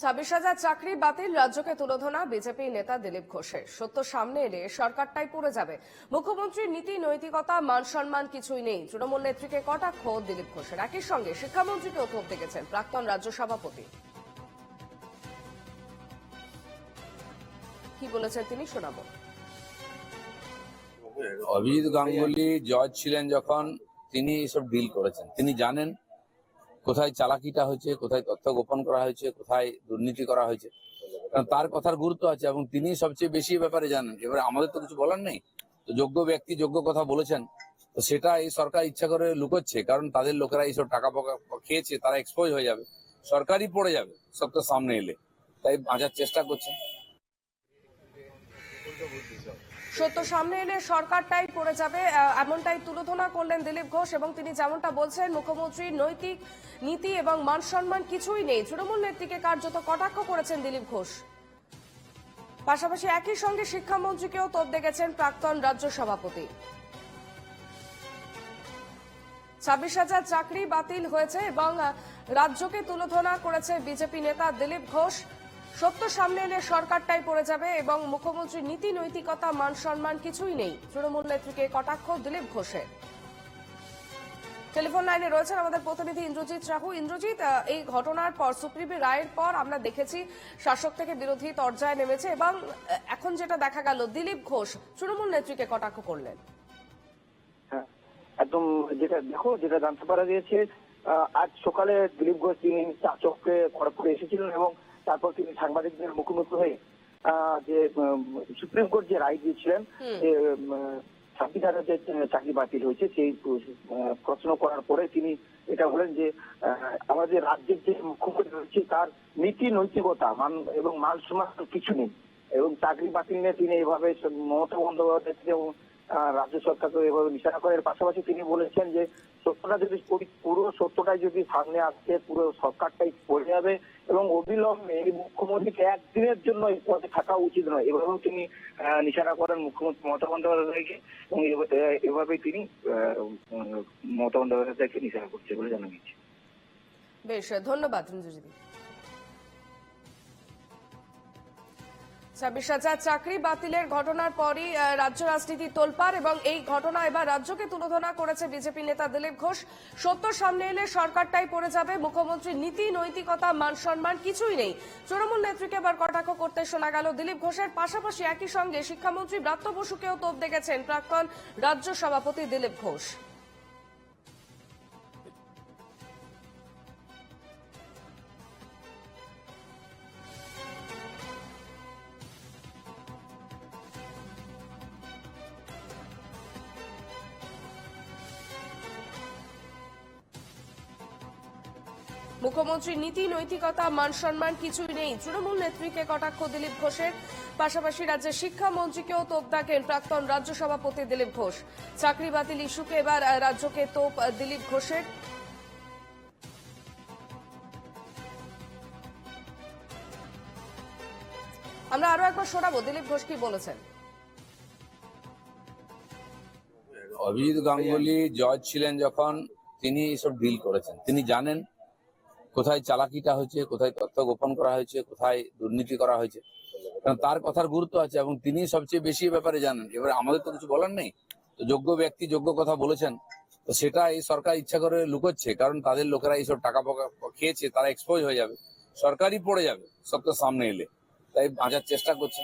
ছাব্বিশ হাজার চাকরি বাতিল রাজ্যকে তুলোধনা বিজেপি নেতা দিলীপ ঘোষের। সত্য সামনে এলে সরকারটাই পড়ে যাবে। মুখ্যমন্ত্রীর নীতি, নৈতিকতা, মান সম্মান কিছুই নেই। তৃণমূল নেত্রীকে কটাক্ষ দিলীপ ঘোষের। একই সঙ্গে শিক্ষামন্ত্রীকেও তোপ দেখেছেন প্রাক্তন রাজ্য সভাপতি। কি বলেছেন তিনি শোনাবো। অভিজিৎ গাঙ্গুলি, জজ ছিলেন যখন, তিনি এসব ডিল করেছেন। তিনি জানেন কোথায় চালাকিটা হয়েছে, কোথায় তথ্য গোপন করা হয়েছে, কোথায় দুর্নীতি করা হয়েছে। তার কথার গুরুত্ব আছে এবং তিনি সবচেয়ে বেশি ব্যাপারে জানেন। এবারে আমাদের তো কিছু বলার নেই। তো যোগ্য ব্যক্তি যোগ্য কথা বলেছেন। তো সেটা এই সরকার ইচ্ছা করে লুকোচ্ছে, কারণ তাদের লোকেরা এইসব টাকা পকা খেয়েছে, তারা এক্সপোজ হয়ে যাবে। সরকারই পড়ে যাবে সব তো সামনে এলে। তাই বাঁচার চেষ্টা করছে। সত্য, সামনে এলে সরকারটাই পড়ে যাবে। এমনটাই তুলোধনা করলেন দিলীপ ঘোষ এবং তিনি যেমনটা বলছেন মুখ্যমন্ত্রীর নৈতিক নীতি এবং মান সম্মান কিছুই নেই। তৃণমূল নেত্রীকে কার্যত কটাক্ষ করেছেন দিলীপ ঘোষ। পাশাপাশি একই সঙ্গে শিক্ষামন্ত্রীকেও তোপ দেখেছেন প্রাক্তন রাজ্য সভাপতি। ছাব্বিশ হাজার চাকরি বাতিল হয়েছে এবং রাজ্যকে তুলোধনা করেছে বিজেপি নেতা দিলীপ ঘোষ। সত্য সামনে এলে সরকারটাই পড়ে যাবে এবং মুখ্যমন্ত্রীর নীতি, নৈতিকতা, মান সম্মান কিছুই নেই। তৃণমূল নেত্রীকে কটাক্ষ দিলীপ ঘোষের। টেলিফোন লাইনে রয়েছেন আমাদের প্রতিনিধি ইন্দ্রজিৎ সাহু ইন্দ্রজিৎ এই ঘটনার পর সুপ্রিম রায়ের পর আমরা দেখেছি শাসক থেকে বিরোধী তরজায় নেমেছে এবং এখন যেটা দেখা গেল, দিলীপ ঘোষ তৃণমূল নেত্রীকে কটাক্ষ করলেন। হ্যাঁ একদম যেটা দেখো, যেটা জানতে পারা গিয়েছে আজ সকালে দিলীপ ঘোষ তিনি চাচককে খড়গপুরে এসেছিলেন এবং তারপর তিনি সাংবাদিকদের মুখোমুখি হয়ে যে সুপ্রিম কোর্ট যে রায় দিয়েছিলেন যে ছাব্বিশ হাজার যে চাকরি বাতিল হয়েছে সেই প্রশ্ন করার পরে তিনি এটা বলেন যে আমাদের রাজ্যের যে মুখ্যমন্ত্রী রয়েছে তার নীতি নৈতিকতা মান এবং মান সম্মান কিছু নেই। এবং চাকরি বাতিল নিয়ে তিনি এভাবে মমতা বন্দ্যোপাধ্যায় রাজ্য সরকারকে এভাবে নিশানা করে। এর পাশাপাশি তিনি বলেছেন যে, সত্যটা যদি পুরো সত্যটাই যদি সামনে আসছে পুরো সরকারটাই পড়ে যাবে এবং অবিলম্বে এই মুখ্যমন্ত্রীকে একদিনের জন্য এই পদে থাকা উচিত নয়। এভাবেও তিনি নিশানা করেন মুখ্যমন্ত্রী মমতা বন্দ্যোপাধ্যায়কে এবং এভাবেই তিনি মমতা বন্দ্যোপাধ্যায়কে নিশানা করছে বলে জানা গেছে বেশ, ধন্যবাদ ছাব্বিশ হাজার চাকরি বাতিলের ঘটনার পরই রাজ্য রাজনীতি তোলপাড় এবং এই ঘটনা এবার রাজ্যকে তুলোধনা করেছে বিজেপি নেতা দিলীপ ঘোষ। সত্য সামনে এলে সরকারটাই পড়ে যাবে। মুখ্যমন্ত্রীর নীতি, নৈতিকতা, মান সম্মান কিছুই নেই। তৃণমূল নেত্রীকে এবার কটাক্ষ করতে শোনা গেল দিলীপ ঘোষের। পাশাপাশি একই সঙ্গে শিক্ষামন্ত্রী ব্রাত্য বসুকেও তোপ দেখেছেন প্রাক্তন রাজ্য সভাপতি দিলীপ ঘোষ। মুখ্যমন্ত্রীর নীতি, নৈতিকতা, মান সম্মান কিছুই নেই। তৃণমূল নেত্রীকে কটাক্ষ দিলীপ ঘোষের। পাশাপাশি রাজ্যের শিক্ষামন্ত্রীকেও তোপ দাগেন প্রাক্তন রাজ্য সভাপতি দিলীপ ঘোষ। চাকরি বাতিল ইস্যুকে এবার রাজ্যকে তোপ দিলীপ ঘোষের। আমরা আরও একবার শোনাবো, দিলীপ ঘোষ কি বলেছেন? অভিজিৎ গাঙ্গুলি, জজ ছিলেন যখন, তিনি এসব ডিল করেছেন। তিনি জানেন কোথায় চালাকিটা হয়েছে, কোথায় তথ্য গোপন করা হয়েছে, কোথায় দুর্নীতি করা হয়েছে। তার কথার গুরুত্ব আছে এবং তিনি সবচেয়ে বেশি ব্যাপারে জানেন। এবারে আমাদের তো কিছু বলার নেই। তো যোগ্য ব্যক্তি যোগ্য কথা বলেছেন। তো সেটা এই সরকার ইচ্ছা করে লুকোচ্ছে, কারণ তাদের লোকেরা এইসব টাকা খেয়েছে, তারা এক্সপোজ হয়ে যাবে। সরকারই পড়ে যাবে, সব তো সামনে এলে। তাই বাঁচার চেষ্টা করছে।